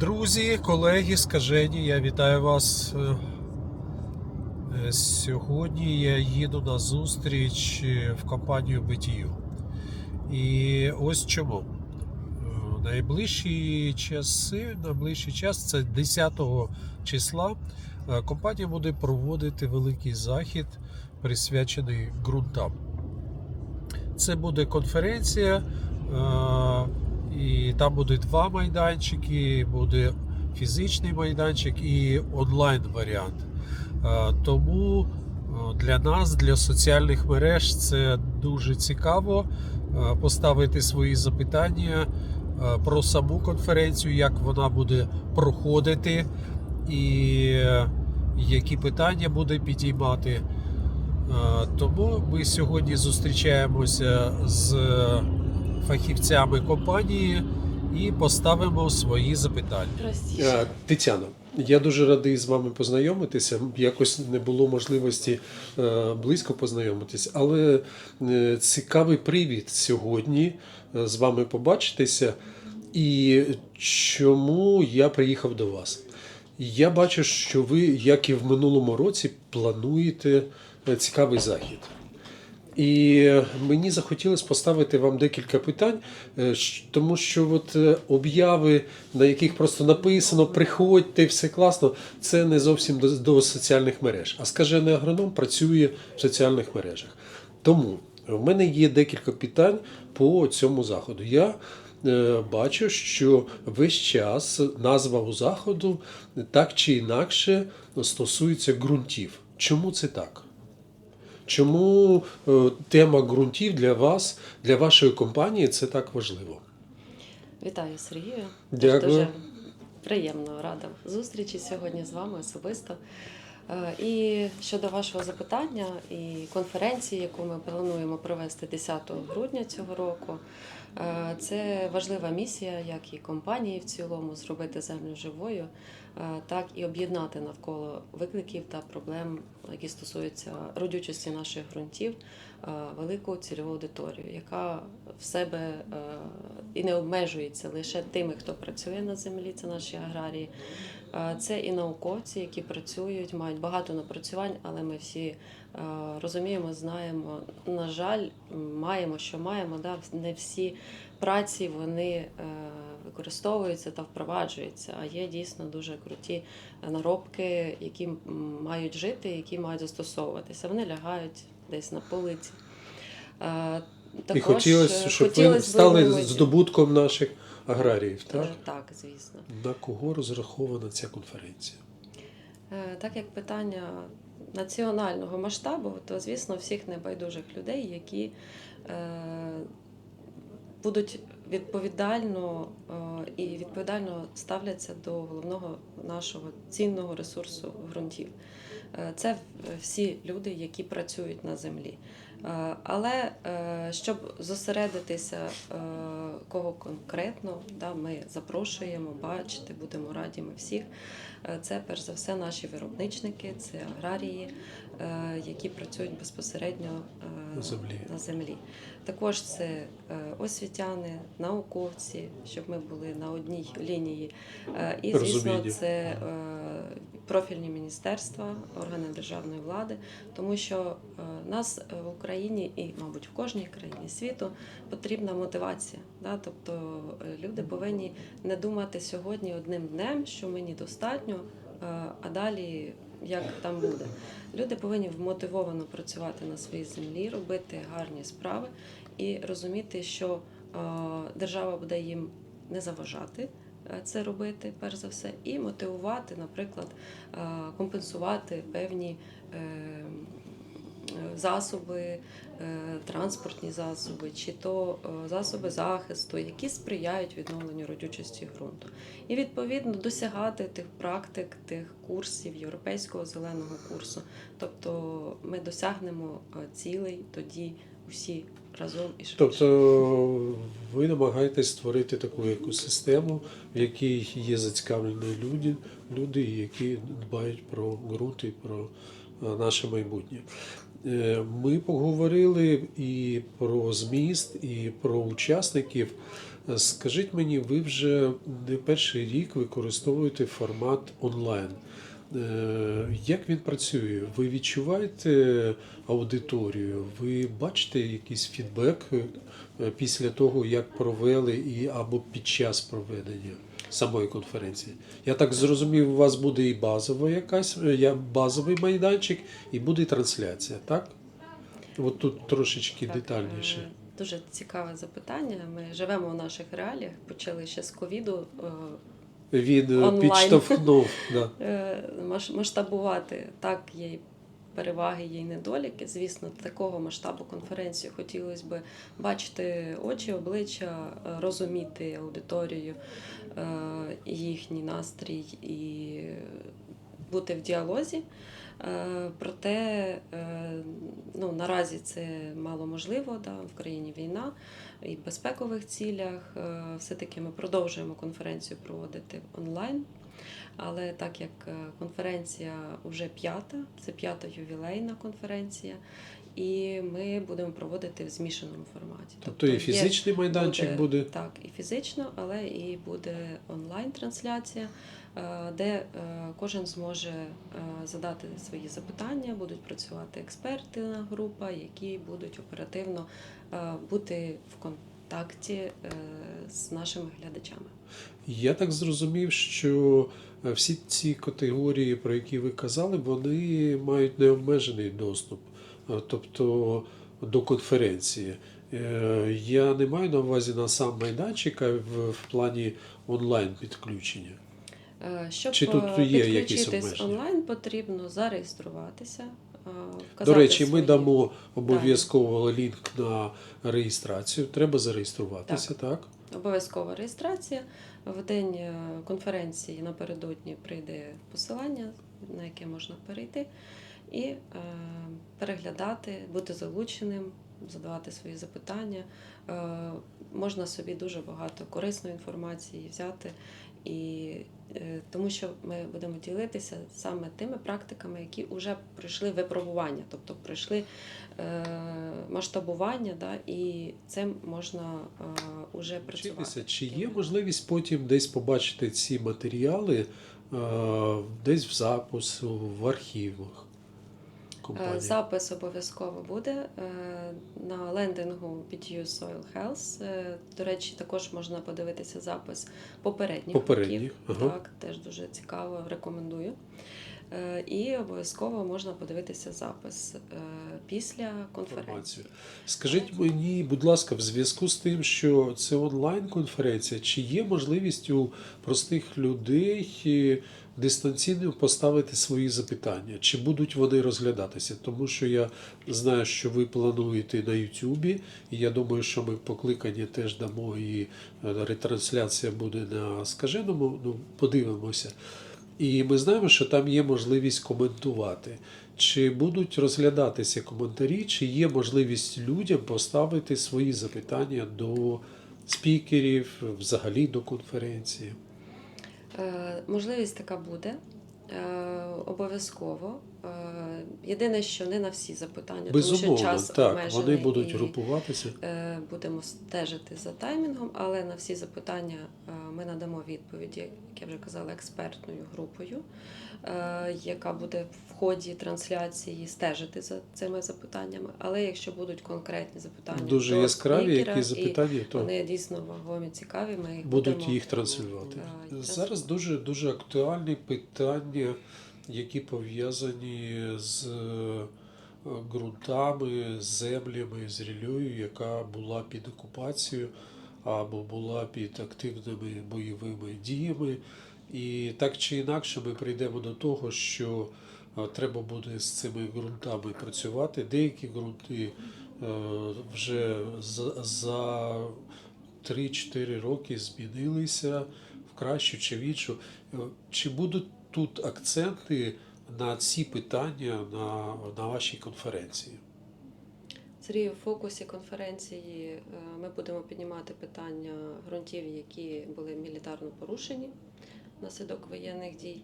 Друзі, колеги, скажені, я вітаю вас. Е, е, Сьогодні я їду на зустріч е, в компанію BTU. І ось чому. Найближчі часи, найближчий час це 10 числа. Компанія буде проводити великий захід, присвячений ґрунтам. Це буде конференція. І там буде два майданчики, буде фізичний майданчик і онлайн варіант. Е, Тому е, для нас, для соціальних мереж, це дуже цікаво е, поставити свої запитання про саму конференцію, як вона буде проходити, і які питання буде підіймати. Тому ми сьогодні зустрічаємося з фахівцями компанії і поставимо свої запитання. Простіше. Тетяно, я дуже радий з вами познайомитися. Якось не було можливості е, близько познайомитись, але е, цікавий привід сьогодні е, з вами побачитися. І чому я приїхав до вас? Я бачу, що ви, як і в минулому році, плануєте цікавий захід. І мені захотілося поставити вам декілька питань, е, тому що от е, обяви, на яких просто написано приходьте, все класно, це не зовсім до, до соціальних мереж. А скажений агроном працює в соціальних мережах. Тому в мене є декілька питань по цьому заходу. Я е, бачу, що весь час назва у заходу так чи інакше стосується ґрунтів. Чому це так? Чому е, тема ґрунтів для вас, для вашої компанії це так важливо? Вітаю Сергію. Дякую. Дуже приємно рада зустрічі сьогодні з вами особисто. Е, І щодо вашого запитання і конференції, яку ми плануємо провести 10 грудня цього року, е, це важлива місія, як і компанії в цілому, зробити землю живою, е, так і об'єднати навколо викликів та проблем, які стосуються родючості наших ґрунтів, велику цільову аудиторію, яка в себе е, і не обмежується лише тими, хто працює на землі, це наші аграрії. Е, Це і науковці, які працюють, мають багато напрацювань, але ми всі е, розуміємо, знаємо. На жаль, маємо, що маємо. Да? Не всі праці вони е, використовуються та впроваджуються. А є дійсно дуже круті наробки, які мають жити, які мають застосовуватися. Вони лягають десь на полиці. Е, І хотілося, е, щоб ви хотілось би стали ми- здобутком наших аграріїв. Так? Е, Так, звісно. На кого розрахована ця конференція? Е, Так як питання національного масштабу, то звісно всіх небайдужих людей, які будуть відповідально і відповідально ставляться до головного нашого цінного ресурсу ґрунтів. Е, Це всі люди, які працюють на землі. Е, Але е, щоб зосередитися, кого конкретно, да, ми запрошуємо бачити, будемо раді ми всіх. Це перш за все наші виробничники, це аграрії, які працюють безпосередньо е, На землі. на землі. Також це е, освітяни, науковці, щоб ми були на одній лінії. Е, І звісно, це е, профільні міністерства, органи державної влади, тому що е, нас е, в Україні і, мабуть, в кожній країні світу потрібна мотивація. Да? Тобто е, люди повинні не думати сьогодні одним днем, що мені достатньо, е, а далі як там буде. Люди повинні вмотивовано працювати на своїй землі, робити гарні справи і розуміти, що е, держава буде їм не заважати. е, Це робити перш за все, і мотивувати, наприклад, е, компенсувати певні засоби, е, транспортні засоби, чи то е, засоби захисту, які сприяють відновленню родючості ґрунту. І відповідно досягати тих практик, тих курсів європейського зеленого курсу. Тобто ми досягнемо е, цілей тоді усі разом і швидше. Тобто ви намагаєтесь створити таку екосистему, в якій є зацікавлені люди, люди, які дбають про ґрунт і про наше майбутнє. Е, Ми поговорили і про зміст, і про учасників. Скажіть мені, ви вже не перший рік використовуєте формат онлайн. Е, Як він працює? Ви відчуваєте аудиторію? Ви бачите якийсь фідбек е, після того, як провели і або під час проведення самої конференції? Я так зрозумів, у вас буде і базова якась е, базовий майданчик, і буде і трансляція, так? От тут трошечки Так, детальніше. е, Дуже цікаве запитання. Ми живемо в наших реаліях, почали ще з ковіду е, Він підштовхнув. Да. масштабувати. Так, є переваги, є й недоліки. Звісно, такого масштабу конференції хотілося б бачити очі, обличчя, розуміти аудиторію, е, їхній настрій і бути в діалозі. Е, Проте е, ну, наразі це мало можливо, да, в країні війна і в безпекових цілях. Е, Все-таки ми продовжуємо конференцію проводити онлайн. Але так як е, конференція вже п'ята, це п'ята ювілейна конференція, і ми будемо проводити в змішаному форматі. Тобто і є- фізичний майданчик буде. так, і фізично, але і буде онлайн-трансляція, е, де е, кожен зможе задати свої запитання, будуть працювати експертна група, які будуть оперативно бути в контакті е, з нашими глядачами. Я так зрозумів, що е, всі ці категорії, про які ви казали, вони мають необмежений доступ, е, тобто до конференції. Я не маю на увазі на сам майданчик, а в, плані онлайн підключення. Щоб Чи тут є якісь підключитись обмеження? онлайн, потрібно зареєструватися. Е, До речі, речі, ми дамо обов'язково лінк на реєстрацію. Треба зареєструватися, так? Обов'язкова реєстрація. В день е, конференції напередодні прийде посилання, на яке можна перейти, і е, переглядати, бути залученим, задавати свої запитання. Е, можна собі дуже багато корисної інформації взяти, і, е, тому що ми будемо ділитися саме тими практиками, які вже пройшли випробування, тобто пройшли е, масштабування, да, і цим можна е, уже працювати. Вчитися, чи є можливість потім десь побачити ці матеріали десь в запису, в архівах компанії? Запис обов'язково буде е, на лендингу BTU Soil Health. Е, До речі, також можна подивитися запис попередніх Попередніх, ага. Так, теж дуже цікаво, рекомендую. Е, І обов'язково можна подивитися запис е, після конференції. Скажіть мені, будь ласка, в зв'язку з тим, що це онлайн-конференція, чи є можливість у простих людей е, дистанційно поставити свої запитання? Чи будуть вони розглядатися? Тому що я знаю, що ви плануєте на Ютубі, і я думаю, що ми покликання теж дамо і е, ретрансляція буде на скаженому. Ну, подивимося. І ми знаємо, що там є можливість коментувати. Чи будуть розглядатися коментарі, чи є можливість людям поставити свої запитання до спікерів, взагалі до конференції? Е, Можливість така буде. Е, Обов'язково. Е, Єдине, що не на всі запитання, тому Безумовно, що час так, обмежений. вони будуть і, групуватися. е, Будемо стежити за таймінгом, але на всі запитання е, ми надамо відповіді, як я вже казала, експертною групою, яка буде в ході трансляції стежити за цими запитаннями. Але якщо будуть конкретні запитання, Дуже до яскраві які запитання, то вони дійсно вагомі, цікаві. Ми їх будуть будемо, їх транслювати. Зараз дуже дуже актуальні питання, які пов'язані з е, ґрунтами, землями, з ріллею, яка була під окупацією або була під активними бойовими діями. І так чи інакше ми прийдемо до того, що е, треба буде з цими ґрунтами працювати. Деякі ґрунти е, вже за, за 3-4 роки змінилися в кращу чи в іншу. Чи будуть тут акценти на ці питання на, на вашій конференції? Сергій, у фокусі конференції е, ми будемо піднімати питання ґрунтів, які були мілітарно порушені внаслідок воєнних дій.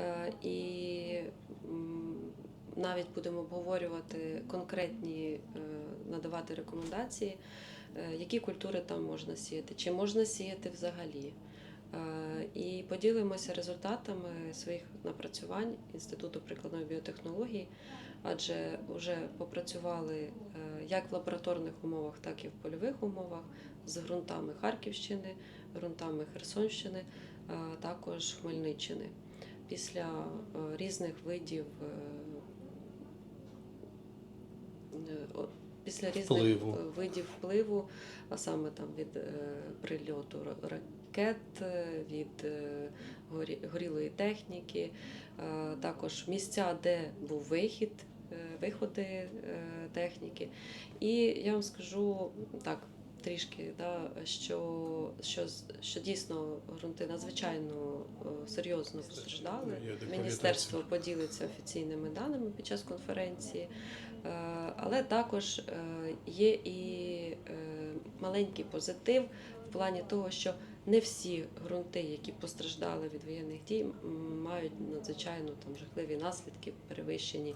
Е, І навіть будемо обговорювати конкретні, е, надавати рекомендації, які культури там можна сіяти, чи можна сіяти взагалі. Е, І поділимося результатами своїх напрацювань Інституту прикладної біотехнології, адже вже попрацювали е, як в лабораторних умовах, так і в польових умовах з ґрунтами Харківщини, ґрунтами Херсонщини, е, також Хмельниччини. Після різних видів після різних Впливу. видів впливу, а саме там від е, прильоту ракет, е, від е, горі- горілої техніки, е, також місця, де був вихід, е, виходи е, техніки. І я вам скажу так. Трішки, да, що, що, що дійсно ґрунти надзвичайно е, серйозно постраждали. Міністерство поділиться офіційними даними під час конференції, Е, але також е, є і маленький позитив в плані того, що не всі ґрунти, які постраждали від воєнних дій, мають надзвичайно там жахливі наслідки, перевищені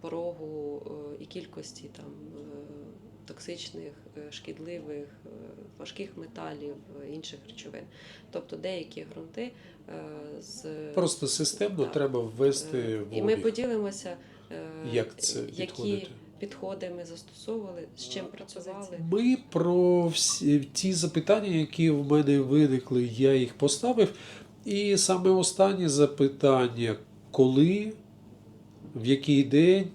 порогу і кількості там. Токсичних, е, шкідливих, е, важких металів, е, інших речовин. Тобто деякі ґрунти з Просто системно Так. треба ввести в І ми поділимося, Як це які підходи ми застосовували, з чим працювали. Ми про всі ті запитання, які в мене виникли, я їх поставив. І саме останнє запитання: коли, в який день?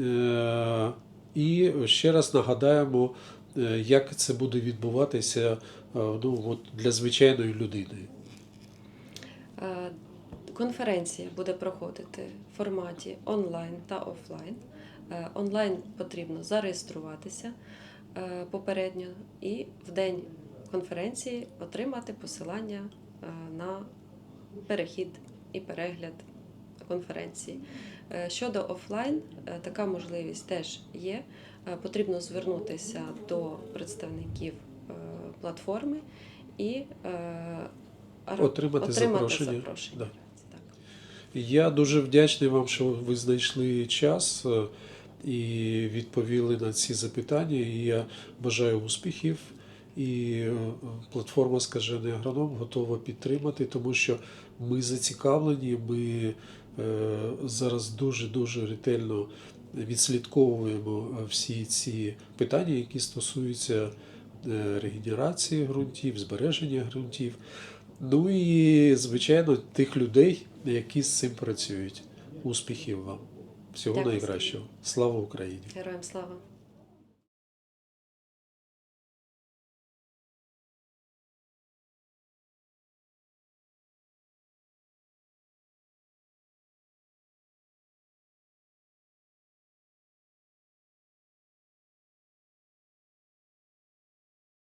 Е, І ще раз нагадаємо, е, як це буде відбуватися е, ну, от для звичайної людини. Е, Конференція буде проходити в форматі онлайн та офлайн. Онлайн потрібно зареєструватися попередньо і в день конференції отримати посилання на перехід і перегляд конференції. Е, Щодо офлайн, е, така можливість теж є. Е, Потрібно звернутися до представників платформи і ар- Отримати запрошення. запрошення. Да. Так. Я дуже вдячний вам, що ви знайшли час і відповіли на ці запитання. І я бажаю успіхів. І платформа Скажений агроном готова підтримати, тому що ми зацікавлені. Ми зараз дуже дуже ретельно відслідковуємо всі ці питання, які стосуються е, регенерації ґрунтів, збереження ґрунтів. Ну і, звичайно, тих людей, які з цим працюють. Успіхів вам! Всього Дякую. найкращого. Слава Україні! Героям слава!